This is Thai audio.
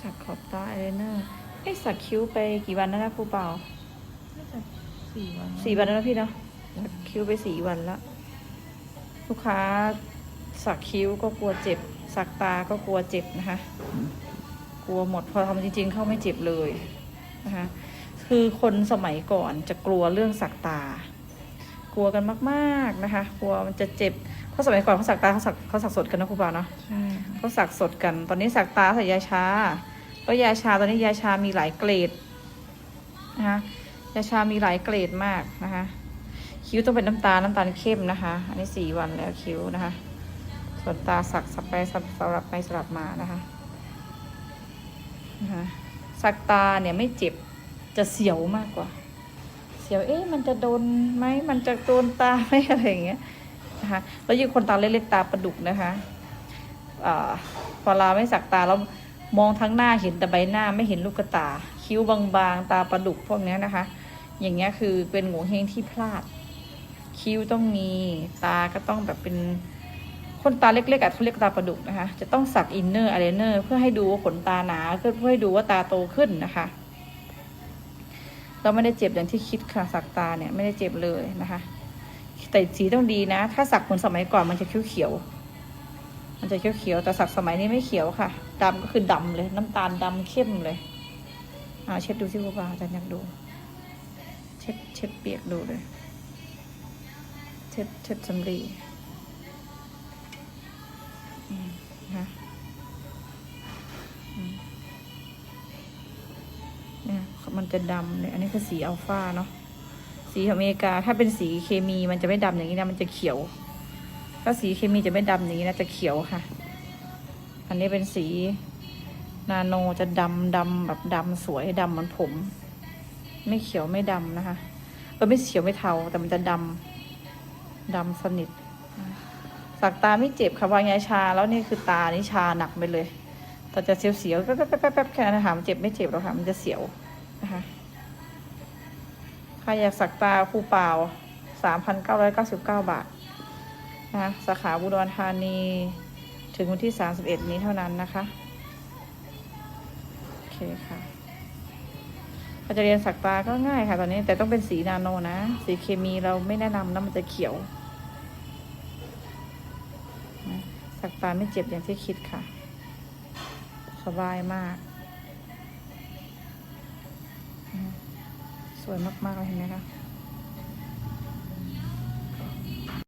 สักขอบตาอายไลเนอร์เอ้สักคิ้วไปกี่วันแล้วนะครูเปล่าน่าจะสี่วันสี่วันแล้วนะพี่เนาะสักคิ้วไปสี่วันแล้วลูกค้าสักคิ้วก็กลัวเจ็บ สักตาก็กลัวเจ็บนะคะ กลัวหมดพอทำจริง ๆ เข้าไม่เจ็บเลยนะคะคือคนสมัยก่อนจะกลัวเรื่องสักตา กลัวกันมาก ๆนะคะ กลัวมันจะเจ็บเพ ราะสมัยก่อนเขาสักตาเขาสักเขาสักสดกันนะครูเปล่าเนาะใช่เขาสักสดกัน ตอนนี้สักตาใส่ยาชาแล้วยาชาตอนนี้ยาชามีหลายเกรดนะคะยาชามีหลายเกรดมากนะคะ คิ้วต้องเป็นน้ำตาลน้ำตาลเข้มนะคะ อันนี้สี่วันแล้วคิ้วนะคะ ส่วนตาสักสับไปสับสลับไปสลับมานะคะนะคะสักตาเนี่ยไม่เจ็บจะเสียวมากกว่า เสียวเอ๊ะมันจะโดนไหมมันจะโดนตาไหมอะไรอย่างเงี้ย นะคะแล้วยิ่งคนตาเล็กๆตาประดุกนะคะอพอเราไม่สักตาแล้วมองทั้งหน้าเห็นแต่ใบหน้าไม่เห็นลูกตา คิ้วบางๆ ตาประดุกพวกนี้นะคะ อย่างเงี้ยคือเป็นโงเฮงที่พลาด คิ้วต้องมีตาก็ต้องแบบเป็นคนตาเล็กๆอะเขาเรียกตาประดุกนะคะ จะต้องสักอินเนอร์อายไลเนอร์เพื่อให้ดูว่าขนตาหนาเพื่อให้ดูว่าตาโตขึ้นนะคะ เราไม่ได้เจ็บอย่างที่คิดค่ะสักตาเนี่ยไม่ได้เจ็บเลยนะคะ แต่สีต้องดีนะ ถ้าสักเหมือนสมัยก่อนมันจะเขียวเขียว มันจะเขียวเขียวแต่สักสมัยนี้ไม่เขียวค่ะดำก็คือดำเลย น้ำตาลดำเข้มเลย อ่าเช็ดดูสิครูบาอาจารย์อยากดู เช็ดเช็ดเปียกดูเลย เช็ดเช็ดสำลีนะมันจะดำเลย อันนี้คือสีอัลฟาเนาะ สีของอเมริกา ถ้าเป็นสีเคมีมันจะไม่ดำอย่างนี้นะมันจะเขียว ถ้าสีเคมีจะไม่ดำอย่างนี้นะจะเขียวค่ะ อันนี้เป็นสีนาโนจะดำดำแบบดำสวยดำเหมือนผม ไม่เขียวไม่ดำนะคะเออไม่เขียวไม่เทาแต่มันจะดำดำสนิทสักตาไม่เจ็บค่ะวางยาชา แล้วนี่คือตานี่ชาหนักไปเลยแต่จะเสียวๆแป๊บๆแป๊บๆแค่นั้นนะคะมันเจ็บไม่เจ็บหรอกค่ะ มันจะเสียวนะคะ รอยากสักตาครูเปล่าสามพันเก้าร้อยเก้าสิบเก้าบาทนะคะสาขาบุดรธานี ถึงวันที่สามสิบเอ็ดนี้เท่านั้นนะคะโอเคค่ะเราจะเรียนสักตาก็ง่ายค่ะตอนนี้แต่ต้องเป็นสีนาโนนะ สีเคมีเราไม่แนะนำนะมันจะเขียวสักตาไม่เจ็บอย่างที่คิดค่ะ สบายมาก วยมากๆเลยเห็นไหมคะ